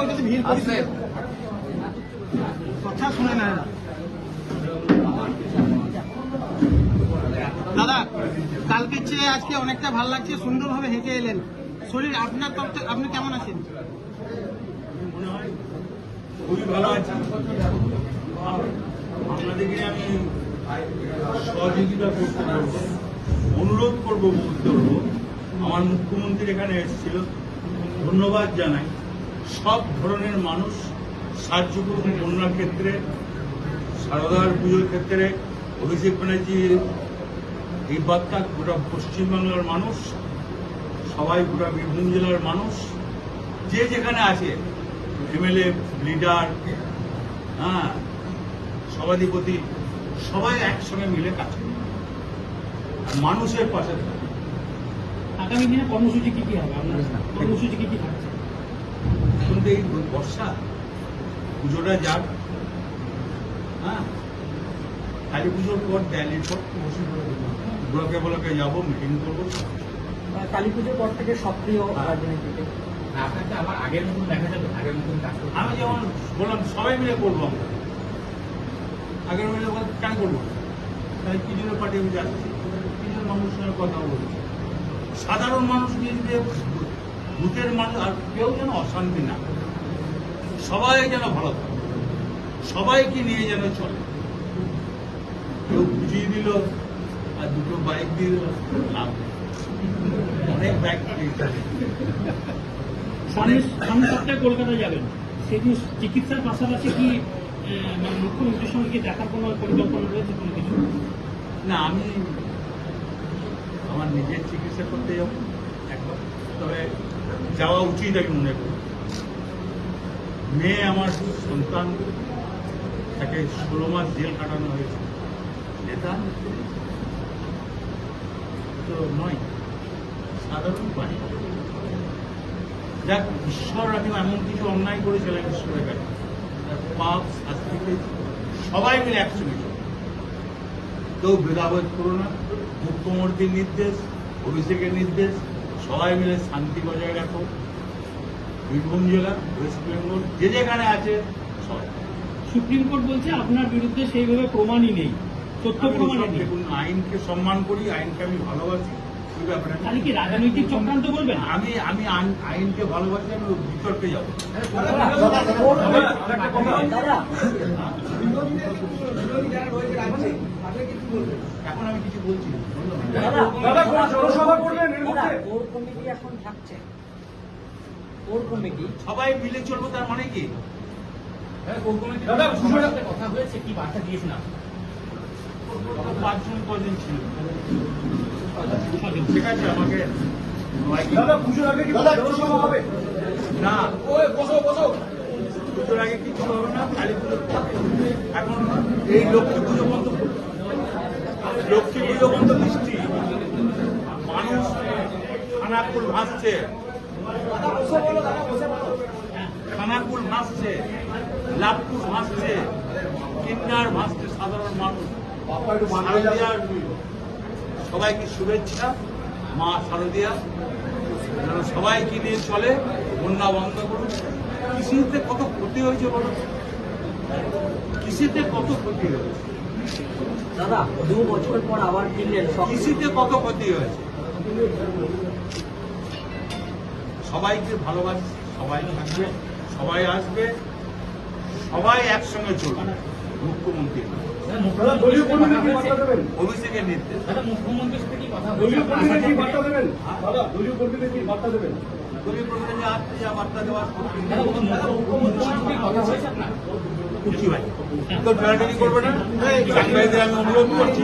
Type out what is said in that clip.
ওইটাতে ভিড় করছে। কথা শুনে না। দাদা কালকের চেয়ে আজকে অনেকটা ভালো লাগছে সুন্দরভাবে হেঁটে এলেন। শরীর আপনার তরফ আপনি কেমন আছেন? খুবই ভালো আছি। আপনাদেরকে আমি সহযোগিতা করতে পারব। অনুরোধ করব আমার মুখ্যমন্ত্রী এখানে এসেছিল। ধন্যবাদ জানাই। সব ধরনের মানুষ সাহায্য করুন বন্যার ক্ষেত্রে, সারদার পুজোর ক্ষেত্রে, অভিষেক ব্যানার্জি এই বার্তা গোটা পশ্চিমবাংলার মানুষ, সবাই গোটা বীরভূম জেলার মানুষ, যে যেখানে আছে, এমএলএ, লিডার হ্যাঁ সভাধিপতি, সবাই একসঙ্গে মিলে কাজ করে মানুষের পাশে। আগামী দিনে কর্মসূচি কি কি হবে? আপনার কর্মসূচি কি কি থাকছে? এখন তো এই বর্ষা পুজোটা যাক। হ্যাঁ? কালী পুজোর পর দেয়ালির পর ব্লকে ব্লকে যাব মিটিং করব কালী পুজোর পর থেকে সক্রিয় রাজনীতিতে আপনাকে আবার আগের মতন দেখা যাবে আগের মতন কাজ আমি যেমন বললাম সবাই মিলে করব আমরা। আগের মিলে কেন করব? তাহলে কি জন্য পার্টি আমি যাচ্ছি? কি মানুষের সঙ্গে কথা বলছি। সাধারণ মানুষ যে ভূতের মানুষ আর কেউ যেন অশান্তি না সবাই যেন ভালো থাকে। সবাইকে নিয়ে যেন চলে। কেউ বুঝিয়ে দিল আর দুটো বাইক দিয়ে দিল লাভ অনেক বাইক সামনে সামনে সপ্তাহে কলকাতা যাবেন? সেদিন চিকিৎসার পাশাপাশি কি মানে মুখ্যমন্ত্রীর সঙ্গে দেখার কোনো পরিকল্পনা রয়েছে কোনো কিছু? না আমি আমার নিজের চিকিৎসা করতে যাব একবার। তবে যাওয়া উচিত আমি মনে করি মেয়ে আমার সন্তান, তাকে ষোলো মাস জেল কাটানো হয়েছে। নেতা? তো নয়। সাধারণ পানি যাক, ঈশ্বর আমি এমন কিছু অন্যায় করেছিলাম ঈশ্বরের কাছে। পাপ শাস্তি সবাই মিলে একসঙ্গে। কেউ ভেদাভেদ করো না। মুখ্যমন্ত্রীর নির্দেশ অভিষেকের নির্দেশ সবাই মিলে শান্তি বজায় রাখো। বীরভূম জেলা ওয়েস্ট বেঙ্গল যে যেখানে আছে সবাই। সুপ্রিম কোর্ট বলছে আপনার বিরুদ্ধে সেইভাবে প্রমাণই নেই তথ্য প্রমাণ নেই। দেখুন আইনকে সম্মান করি আইনকে আমি ভালোবাসি। আমি- আইনকে ভালোবাসি বিতর্কে যাব। এখন আমি কিছু বলছি না। এখন থাকছে। Core committee. সবাই মিলে চলবো তার মানে কি? সাথে কথা হয়েছে কি বার্তা আপনি? পাঁচজন কজন ছিল? ঠিক আছে আমাকে সবাইকে- না। পুজোর আগে কিছু হবে না? কালী পুজোর এখন এই লক্ষ্মী পুজো বন্ধ লক্ষ্মী পুজো বন্ধ বৃষ্টি মানুষ খানাকুল ভাসছে। খানাকুল ভাসছে লাভপুর ভাসছে কিন্নার ভাসছে সাধারণ মানুষ। সবাইকে শুভেচ্ছা মা শারদিয়া। যেন সবাইকে নিয়ে চলে বন্যা বন্ধ করুন। কৃষিতে কত ক্ষতি হয়েছে বলো? কৃষিতে কত ক্ষতি হয়েছে? দাদা দু বছর পর আবার সক্রিয় কৃষিতে কত ক্ষতি হয়েছে? সবাইকে ভালোবাসি সবাই থাকবে সবাই আসবে সবাই একসঙ্গে চলবে। মুখ্যমন্ত্রীর? অভিষেকের নির্দেশ দলীয় প্রতিনিধি আসছে যা বার্তা দেওয়ার কুচি ভাই তো টানাটানি করবে না সাংবাদিকদের আমি অনুরোধ করছি